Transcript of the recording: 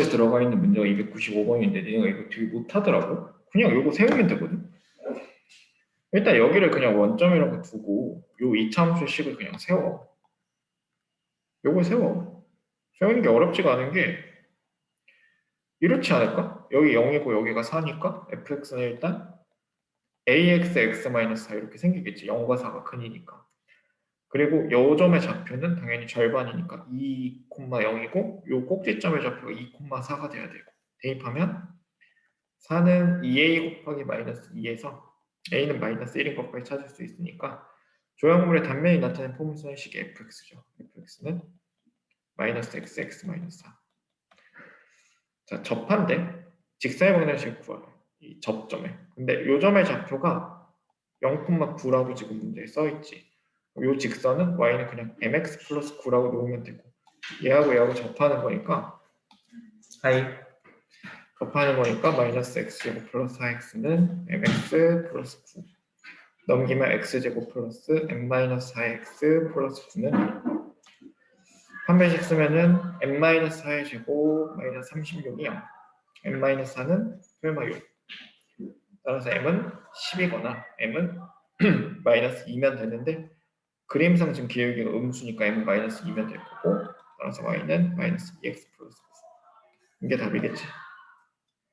에 들어가 있는 문제가 295번인데 내가 이거 되게 못하더라고. 그냥 이거 세우면 되거든. 일단 여기를 그냥 원점이라고 두고 요 이차함수 식을 그냥 세워. 요걸 세워. 세우는 게 어렵지가 않은 게 이렇지 않을까? 여기 0이고 여기가 4니까 fx는 일단 ax x-4 이렇게 생기겠지. 0과 4가 근이니까. 그리고 요 점의 좌표는 당연히 절반이니까 2,0이고 요 꼭지점의 좌표가 2,4가 돼야 되고 대입하면 4는 2a 곱하기 마이너스 2에서 a는 마이너스 1인 것까지 찾을 수 있으니까 조형물의 단면이 나타낸 포물선의 식이 fx죠. fx는 마이너스 x x 마이너스 4. 자 직사의 방정식 구하래. 이 접점에. 근데 요 점의 좌표가 0,9라고 지금 문제에 써 있지. 요 직선은 y는 그냥 mx 플러스 9라고 놓으면 되고 얘하고 얘하고 접하는 거니까 하이. 접하는 거니까 마이너스 x제곱 플러스 4x는 mx 플러스 9 넘기면 x제곱 플러스 m 마이너스 4x 플러스 9는 한 배씩 쓰면은 m 마이너스 4의 제곱 마이너스 36이 0 m 마이너스 4는 설마 6 따라서 m은 10이거나 m은 마이너스 2면 되는데 그림상 지금 기울기가 음수니까 m은 마이너스 2면 될 거고 따라서 y는 마이너스 2x 플러스 9 이게 답이겠지